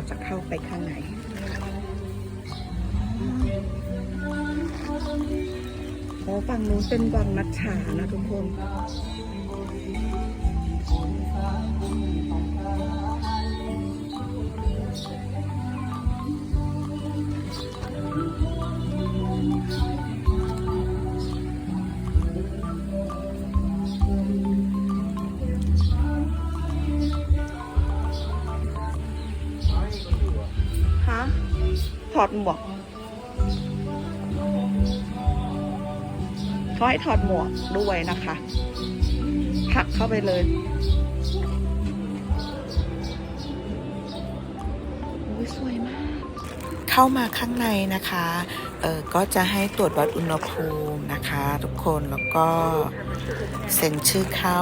เราจะเข้าไปข้างในโอ้ฝั่งนู้นเป็นวังมัจฉานะทุกคน อดหมวกเขาให้ถอดหมวกด้วยนะคะผักเข้าไปเลยโอ้ยสวยมาก เข้ามาข้างในนะคะ เออก็จะให้ตรวจวัดอุณหภูมินะคะ ทุกคนแล้วก็เซ็นชื่อเข้า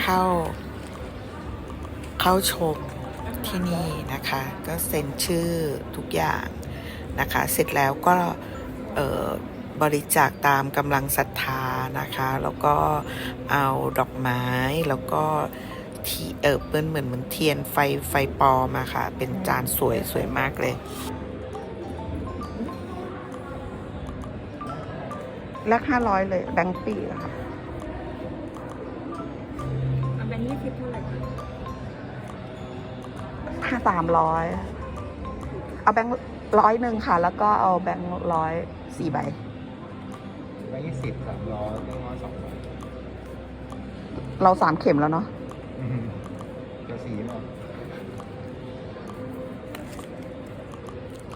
เข้า เข้าชมที่นี่นะคะ ก็เซ็นชื่อทุกอย่าง นะคะ เสร็จแล้วก็เอ่อบริจาคตามกำลังศรัทธานะคะ แล้วก็เอาดอกไม้แล้วก็ที่เออเป็นเหมือนเหมือนเทียนไฟไฟปลอมอะค่ะ เป็นจานสวยสวยมากเลยแลกห้าร้อยเลยแบงค์ปีอะค่ะเอาแบงค์ยี่สิบเท่าไหร่คะค่าสามร้อยเอาแบงค์ ร้อยหนึ่งค่ะ แล้วก็เอาแบงค์ร้อยสี่ใบร้อยยี่สิบสามร้อยต้องร้อยสองร้อยเราสามเข็มแล้วเนาะจะสีมั้ง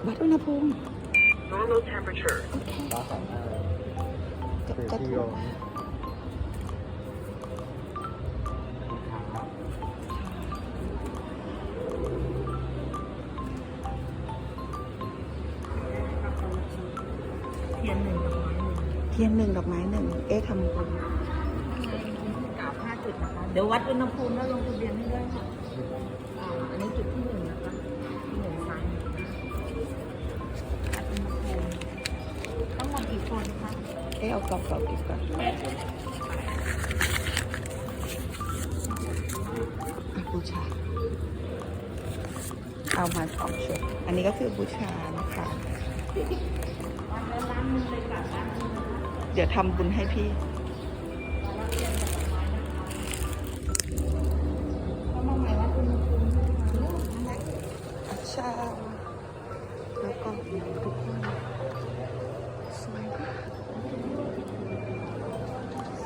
วัดอุณหภูมิ Normal temperature. โอเคฟ้าสองห้าจะเปจะที่ถูโยกม ทียนหนึ่งดอกไม้หนึ่งเอ๊ะทำบุญกล่าวห้าจุดนะคะเดี๋ยววัดอุณหภูมิแล้วลงทะเบียนให้ด้วยค่ะอ่าอันนี้จุดที่หนึ่งนะคะที่หนึ่งซ้ายวัดอุณหภูมิทั้งหมดกี่คนคะเอ๊ะเอากรอบกรอบๆเก็บก่อนอะบูชา เอามาสองชุดอันนี้ก็คือบูชานะคะ เดี๋ยวทำบุญให้พี่แล้วทียนกับดอกไมวัดอุณหภูมิด้วยค่ะชาแล้วก็ทุกคนสวย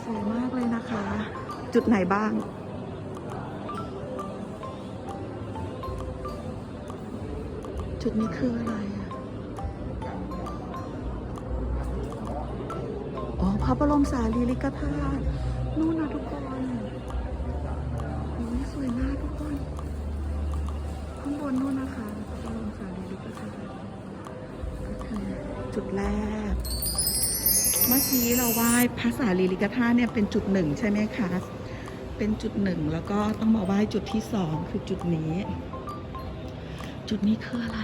สวยมากเลยนะคะ จุดไหนบ้างจุดนี้คืออะไร ระบรมสารีริกธาตุนู่นนะทุกคนโอ้ยสวยมากทุกคน ข้างบนนู่นนะคะพระบรมสารีริกธาตุก็คือจุดแรก เมื่อกี้เราไหว้พระสารีริกธาตุเนี่ยเป็นจุดหนึ่งใช่ไหมคะ เป็นจุดหนึ่งแล้วก็ต้องมาไหว้จุดที่สองคือจุดนี้ จุดนี้คืออะไร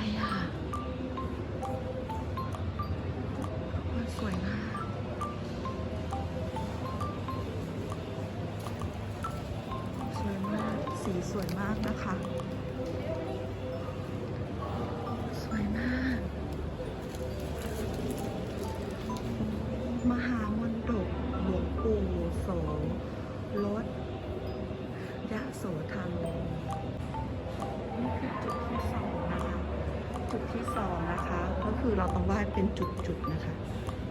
ที่สองนะคะ ก็คือเราต้องไหว้เป็นจุดๆนะคะ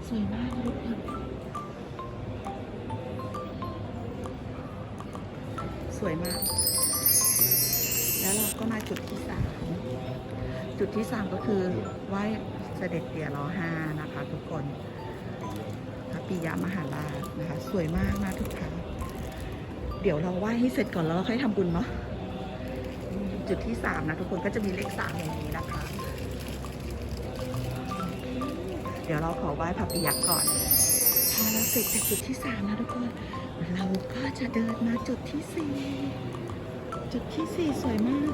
สวยมากเลยทุกคนสวยมาก แล้วเราก็มาจุดที่สามจุดที่สามก็คือไหว้เสด็จเตี่ยรอห้านะคะ ทุกคนพระปิยมหาราชนะคะ สวยมากนะทุกท่านเดี๋ยวเราไหว้ให้เสร็จก่อนแล้วเราค่อยทำบุญเนาะจุดที่สามนะทุกคนก็จะมีเลขสามอย่างนี้นะคะ เดี๋ยวเราขอไหว้พระปิยะก่อนพอเราเสร็จจากจุดที่สามนะทุกคน เราก็จะเดินมาจุดที่สี่จุดที่สี่สวยมาก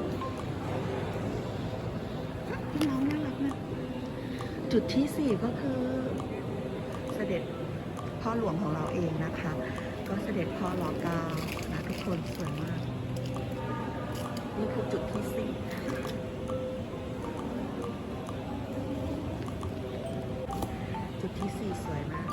น้องน่ารักนะจุดที่สี่ก็คือเสด็จพ่อหลวงของเราเองนะคะ ก็เสด็จพ่อรอเก้านะทุกคนสวยมาก นี่คือจุดที่สี่ สวยมาก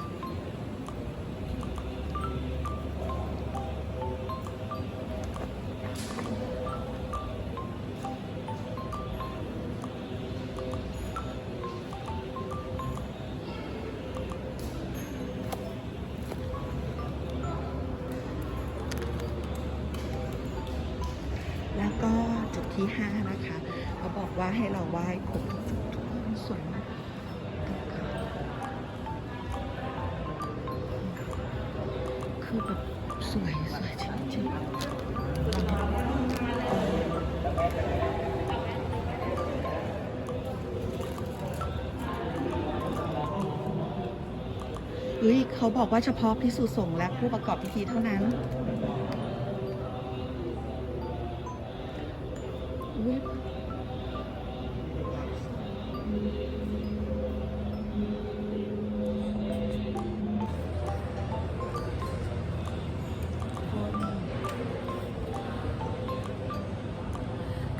แล้วก็จุดที่ห้านะคะ เขาบอกว่าให้เราไหว้ คือแบบสวยสวยจริงๆเฮ้ยเขาบอกว่าเฉพาะพิสูจน์สงฆ์และผู้ประกอบพิธีเท่านั้น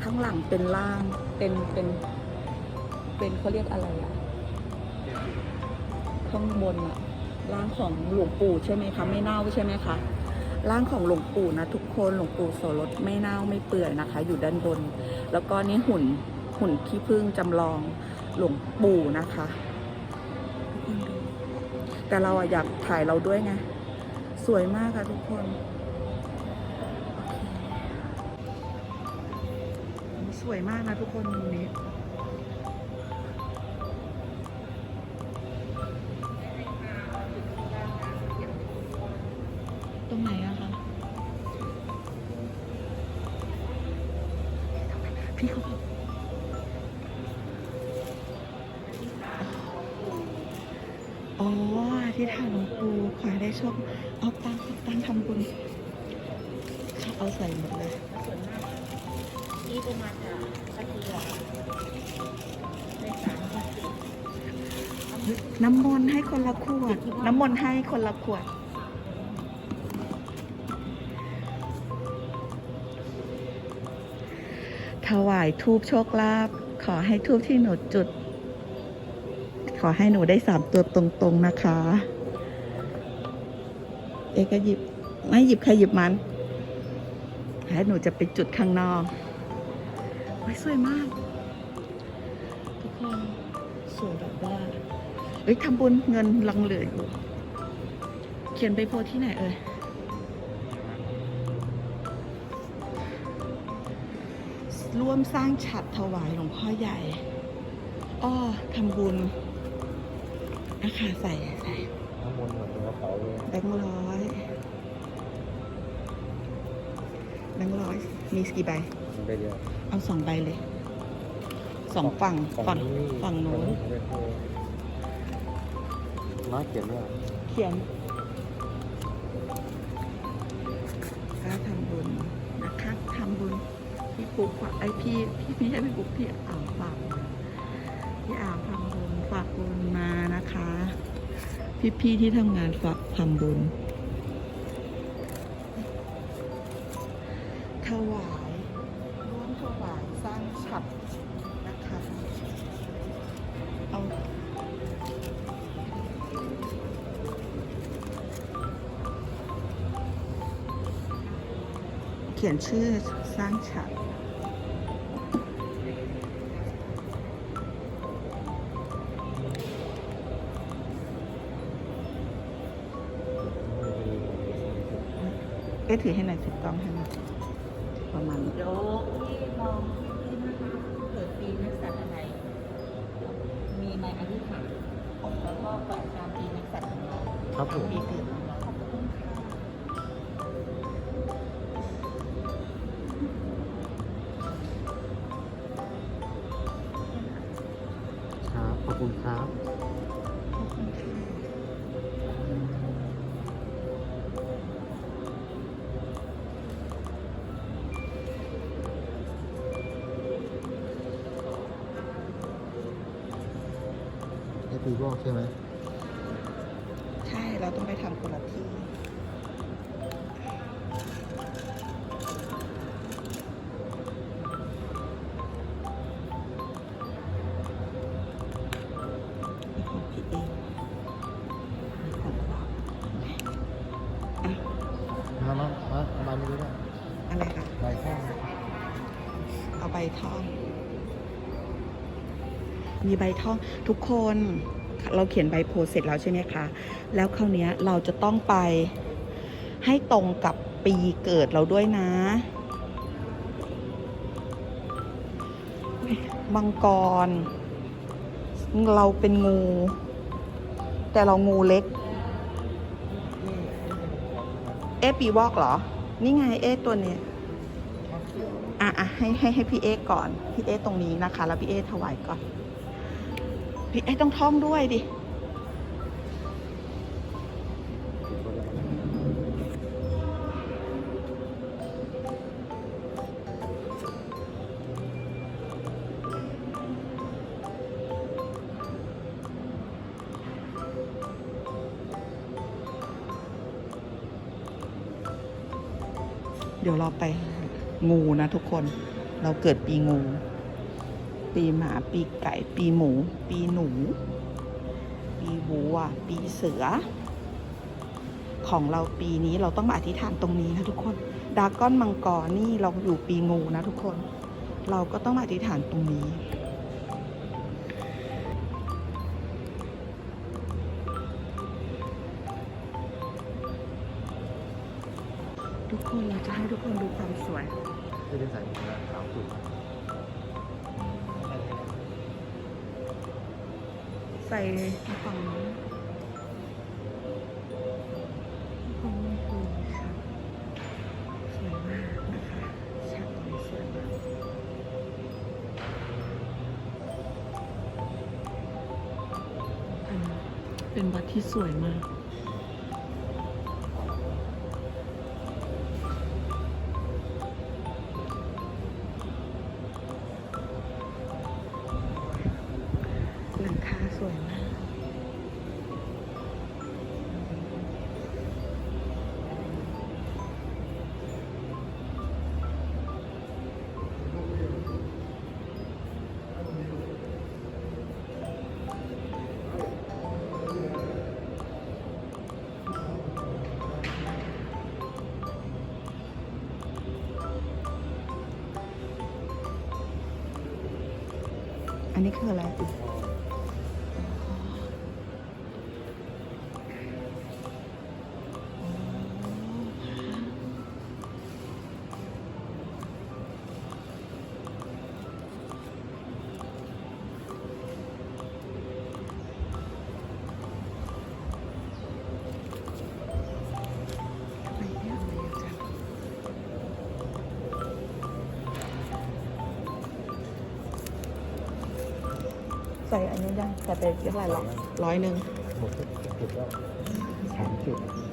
ข้างหลังเป็นล่างเป็นเป็นเป็นเขาเรียกอะไรอะข้างบนอะร่างของหลวงปู่ใช่ไหมคะไม่เน่าใช่ไหมคะร่างของหลวงปู่นะทุกคนหลวงปู่โสรสไม่เน่าไม่เปื่อยนะคะ อยู่ด้านบน แล้วก็นี่หุ่นหุ่นขี้ผึ้งจำลองหลวงปู่นะคะ แต่เราอะอยากถ่ายเราด้วยไงสวยมากค่ะทุกคน วยมากนะทุกคนมุมนี้ตรงไหนอะคะ พี่เขาบอกอ๋อที่ฐานหลวงปู่ขอให้ได้โชคเอาตังเอาตังทำบุญเขาเอาใส่หมดเลย น้ำมนต์ให้คนละขวด น้ำมนต์ให้คนละขวด ถวายทูบโชคลาภขอให้ทูบที่หนูจุด ขอให้หนูได้สามตัวตรงๆนะคะ เอกหยิบ ไม่หยิบใครหยิบมันแล้วหนูจะไปจุดข้างนอกสวยมาก ทุกคนสวยแบบ เอ้ยทำบุญเงินลังเหลืออยู่เขียนไปโพสที่ไหนเอ่ยร่วมสร้างฉัดถวายหลวงพ่อใหญ่ อ้อทำบุญนะคะใส่ใส่น้ำมนต์หมดในกระเป๋าเลยแบงค์ร้อยแบงค์ร้อยมีกี่ใบมันไปเดียวเอาสองใบเลยสองฝั่งฝั่งนี้ฝั่งโน้นฝั่งโน้อยเขียนว่าเขียนก็ทำบุญนะคะทำบุญพี่ปุ๊กฝากไอพี่พี่ไม่ใช่พี่ปุ๊กพี่อ่าวฝากพี่อ่าวทำบุญฝากบุญมานะคะ พี่พี่ที่ทำงานฝากทำบุญ ขียนชื่อสร้างฉัดเอ๊ะถือให้หน่อยถือกล้องให้หน่อยประมาณนี้เดี๋ยวพี่มองที่นะคะเกิดปีนักสัตว์อะไร มีไหมอธิษฐานแล้วก็ปล่อยตามปีนักสัตว์ของเราครับผม ปีเกิด คือบอกใช่ไหมใช่เราต้องไปทำคนละที่มามามาใบนี้ด้วยอะไรคะใบข้างเอาใบท่อน มีใบท่องทุกคนเราเขียนใบโพสเสร็จแล้วใช่ไหมคะ แล้วคราวนี้เราจะต้องไปให้ตรงกับปีเกิดเราด้วยนะ มังกร เราเป็นงู แต่เรางูเล็ก เอ๊ปีวอกเหรอ นี่ไงเอ๊ตัวเนี้ยอะอะให้ให้ให้พี่เอ๊ก่อน พี่เอ๊ตรงนี้นะคะ แล้วพี่เอ๊ถวายก่อน พี่เอ๊ะต้องท่องด้วยดิ เดี๋ยวเราไปงูนะทุกคน เราเกิดปีงู ปีหมาปีไก่ ปีหมู ปีหนู ปีวัว ปีเสือ ของเราปีนี้เราต้องมาอธิษฐานตรงนี้นะทุกคนดาก้อนมังกรนี่เราอยู่ปีงูนะทุกคน เราก็ต้องมาอธิษฐานตรงนี้ทุกคนเราจะให้ทุกคนดูความสวยที่เป็ ใส่ฝั่งนี้ฝั่งนี้คือชัดสวยมากนะคะชัดสวยมากเป็นเป็นวัดที่สวยมาก อันนี้ ส่อันนี้ได้ใส่ไปเท่าไหร่หรอร้อยหนึ่งหมดทุกจุดแล้วสามจุด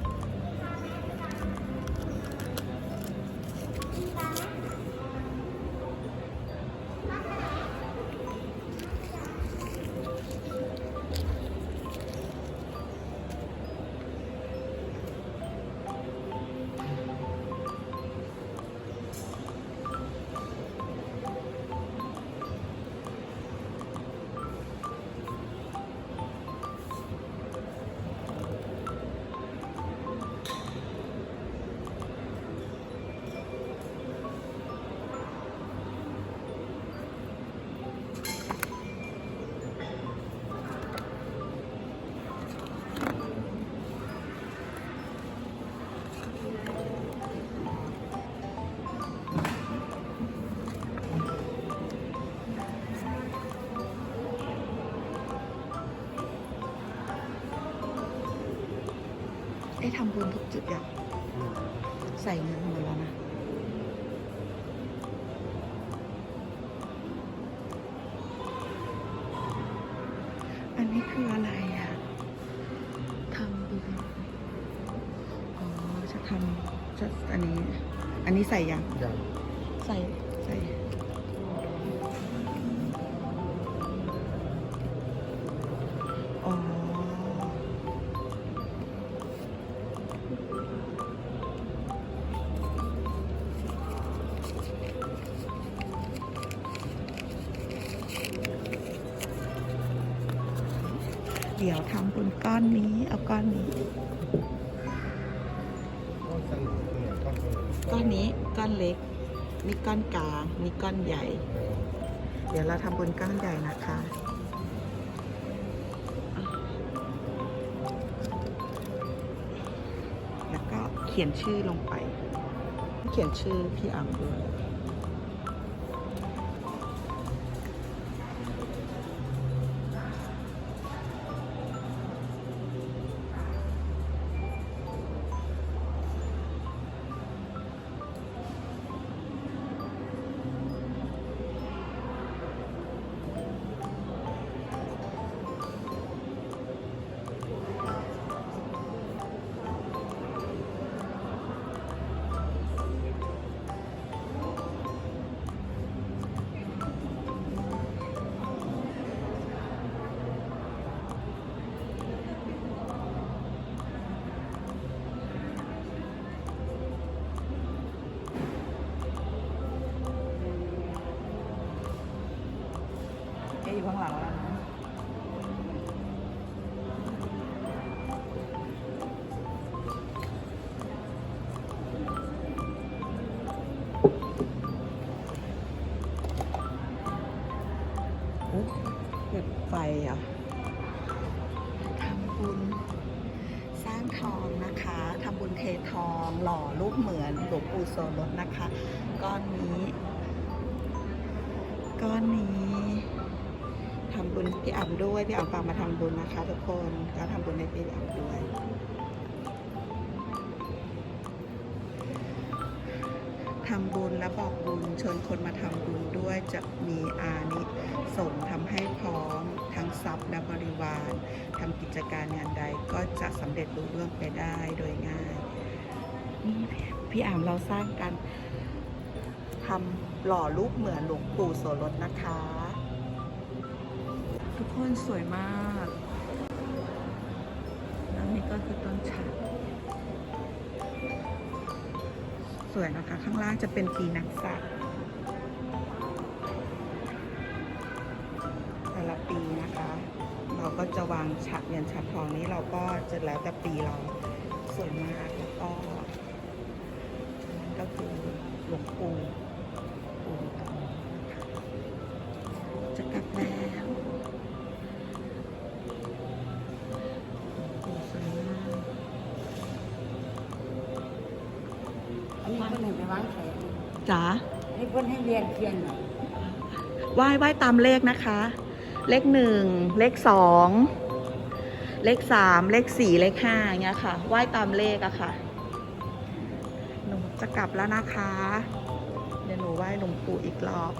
ไอ้ทำบุญทุกจุดอย่างใส่เงินหมดแล้วนะอันนี้คืออะไรอะทำบุญอ๋อจะทำจะอันนี้ อันนี้ใส่ยังอย่างใส่ใส่ ดี๋ยวทำบุญก้อนนี้ เอาก้อนนี้ ก้อนนี้ก้อนเล็ก นี่ก้อนกลาง นี่ก้อนใหญ่ เดี๋ยวเราทำบนก้อนใหญ่นะคะแล้วก็เขียนชื่อลงไป เขียนชื่อพี่อ่ำด้วย นะคะทำบุญเททองหล่อรูปเหมือนหลวงปู่โสรสนะคะ ก้อนนี้ ก้อนนี้ทำบุญพี่อ่ำด้วยพี่อ่ำฝากมาทำบุญนะคะ ทุกคนก็ทำบุญให้พี่อ่ำด้วยทำบุญและบอกบุญชิญคนมาทำบุญด้วยจะมีอานิสงส์ทำให้พร้อม ทั้งทรัพย์และบริวารทำกิจการงานใดก็จะสำเร็จรุ่งเรื่องไปได้โดยง่ายนี่พี่อ่ามเราสร้างกันทำหล่อรูปเหมือนหลวงปู่โสรสนะคะ ทุกคนสวยมาก แล้วนี่ก็คือต้นฉากสวยนะคะ ข้างล่างจะเป็นปีนักสัตว์แฉากเงินฉากทองนี้เราก็จะแล้วแต่ปีเราสวยมากแล้วก็นั่นก็คือหลวงปู่ปู่ทองนะคะจะกลับแล้วหลวงปู่สวยมากอันนี้คนหนึ่งไปวางแขนจ๋าให้คนให้เรียนเทียนหน่อยไหว้ไหว้ตามเลขนะคะ เลขหนึ่ง เลขสอง เลขสามเลขสี่เลขห้าอย่างเงี้ยค่ะไหว้ตามเลขอะค่ะ หนูจะกลับแล้วนะคะ เดี๋ยวหนูไหว้หลวงปู่อีกรอบ